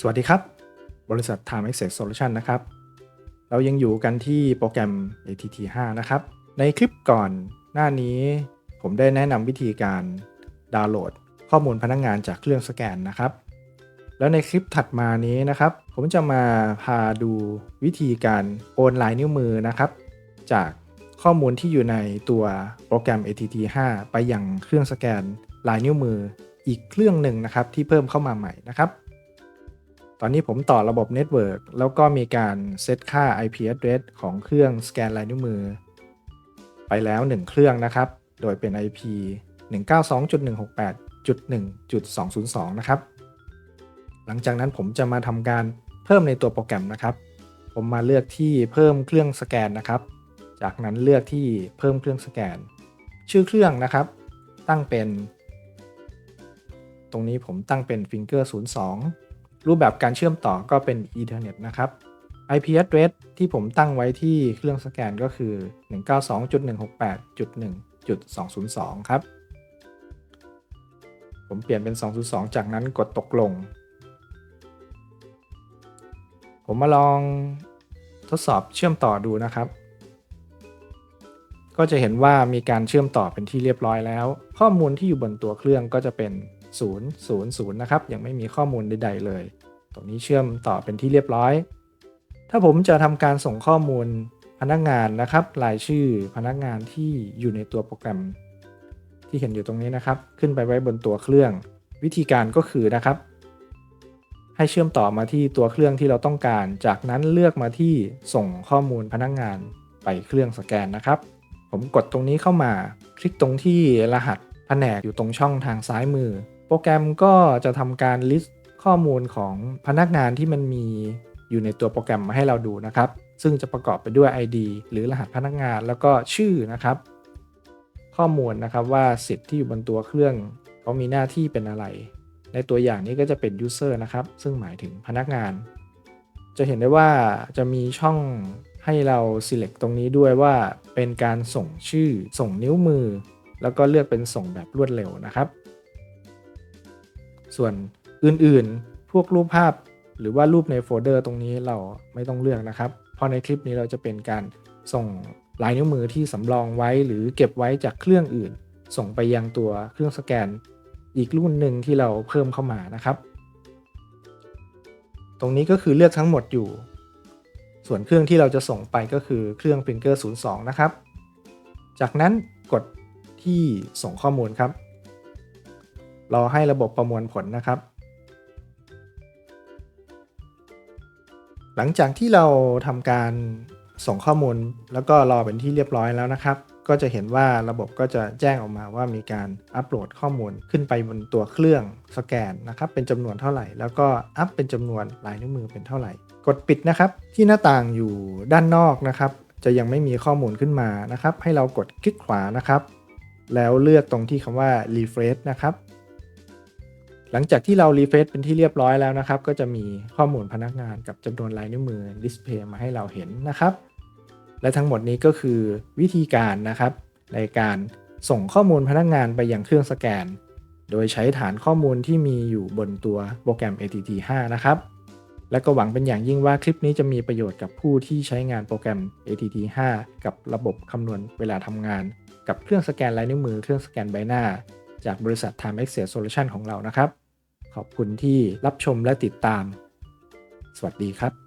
สวัสดีครับ บริษัท Time Access Solution นะครับ เรายังอยู่กันที่โปรแกรม ATT 5นะครับ ในคลิปก่อนหน้านี้ ผมได้แนะนำวิธีการดาวน์โหลด ข้อมูลพนักงงานจากเครื่องสแกนนะครับ แล้วในคลิปถัดมานี้นะครับ ผมจะมาพาดูวิธีการโอนลายนิ้วมือนะครับ จากข้อมูลที่อยู่ในตัวโปรแกรม ATT 5 ไปยังเครื่องสแกนลายนิ้วมืออีกเครื่องหนึ่งนะครับ ที่เพิ่มเข้ามาใหม่นะครับ ตอนนี้ผมต่อระบบเน็ตเวิร์กแล้วก็มีการเซตค่า IP address ของเครื่องสแกนลายนิ้วมือ ไปแล้ว 1 เครื่องนะครับ โดยเป็น IP 192.168.1.202 นะครับ หลังจากนั้นผมจะมาทำการเพิ่มในตัวโปรแกรมนะครับ ผมมาเลือกที่เพิ่มเครื่องสแกนนะครับ จากนั้นเลือกที่เพิ่มเครื่องสแกน ชื่อเครื่องนะครับ ตั้งเป็น ตรงนี้ผมตั้งเป็น Finger 02 รูปแบบการเชื่อมต่อก็เป็น Ethernet นะครับ IP address ที่ผมตั้งไว้ที่เครื่องสแกนก็คือ 192.168.1.202 ครับ ผมเปลี่ยนเป็น 202 จากนั้นกดตกลง ผมมาลองทดสอบเชื่อมต่อดูนะครับ ก็จะเห็นว่ามีการเชื่อมต่อเป็นที่เรียบร้อยแล้ว ข้อมูลที่อยู่บนตัวเครื่องก็จะเป็น 0 0 0 นะครับ ยังไม่มีข้อมูลใด ๆ เลย ตรงนี้เชื่อมต่อเป็นที่เรียบร้อย ถ้าผมจะทำการส่งข้อมูลพนักงานนะครับรายชื่อพนักงานที่อยู่ในตัวโปรแกรม ที่เห็นอยู่ตรงนี้นะครับ ขึ้นไปไว้บนตัวเครื่อง วิธีการก็คือนะครับ ให้เชื่อมต่อมาที่ตัวเครื่องที่เราต้องการ จากนั้นเลือกมาที่ส่งข้อมูลพนักงานไปเครื่องสแกนนะครับ ผมกดตรงนี้เข้ามา คลิกตรงที่รหัสแผนกอยู่ตรงช่องทางซ้ายมือ โปรแกรมก็จะทำการ list ข้อมูลของพนักงานที่มันมีอยู่ในตัวโปรแกรมมาให้เราดูนะครับ ซึ่งจะประกอบไปด้วย ID หรือรหัสพนักงานแล้วก็ชื่อนะครับ ข้อมูลนะครับว่าสิทธิ์ที่อยู่บนตัวเครื่องเขามีหน้าที่เป็นอะไร ในตัวอย่างนี้ก็จะเป็น user นะครับ ซึ่งหมายถึงพนักงาน จะเห็นได้ว่าจะมีช่องให้เรา select ตรงนี้ด้วยว่าเป็นการส่งชื่อส่งนิ้วมือ แล้วก็เลือกเป็นส่งแบบรวดเร็วนะครับ ส่วน อื่นๆ พวกรูปภาพหรือว่ารูปในโฟลเดอร์ตรงนี้เราไม่ต้องเลือกนะครับ เพราะในคลิปนี้เราจะเป็นการส่งลายนิ้วมือที่สำรองไว้หรือเก็บไว้จากเครื่องอื่น ส่งไปยังตัวเครื่องสแกน อีกรุ่นหนึ่งที่เราเพิ่มเข้ามานะครับ ตรงนี้ก็คือเลือกทั้งหมดอยู่ ส่วนเครื่องที่เราจะส่งไปก็คือเครื่อง Finger 02 นะครับ จากนั้นกดที่ส่งข้อมูลครับ รอให้ระบบประมวลผลนะครับ หลังจากที่เราทำการส่งข้อมูลแล้วก็รอเป็นที่เรียบร้อยแล้วนะครับ ก็จะเห็นว่าระบบก็จะแจ้งออกมาว่ามีการอัปโหลดข้อมูลขึ้นไปบนตัวเครื่องสแกนนะครับ เป็นจำนวนเท่าไหร่ แล้วก็อัพเป็นจำนวนลายนิ้วมือเป็นเท่าไหร่ กดปิดนะครับ ที่หน้าต่างอยู่ด้านนอกนะครับ จะยังไม่มีข้อมูลขึ้นมานะครับ ให้เรากดคลิกขวานะครับ แล้วเลือกตรงที่คำว่า refresh นะครับ หลังจากที่เรา refresh เป็นที่เรียบร้อยแล้วนะครับ ก็จะมีข้อมูลพนักงานกับจำนวนลายนิ้วมือ display มาให้เราเห็นนะครับ และทั้งหมดนี้ก็คือวิธีการนะครับ ในการส่งข้อมูลพนักงานไปยังเครื่องสแกน โดยใช้ฐานข้อมูลที่มีอยู่บนตัวโปรแกรม ATT 5 นะครับ และก็หวังเป็นอย่างยิ่งว่าคลิปนี้จะมีประโยชน์กับผู้ที่ใช้งานโปรแกรม ATT 5 กับระบบคำนวณเวลาทำงาน กับเครื่องสแกนลายนิ้วมือ เครื่องสแกนใบหน้า จากบริษัท Time Access Solution ของเรานะครับ ขอบคุณที่รับชมและติดตาม สวัสดีครับ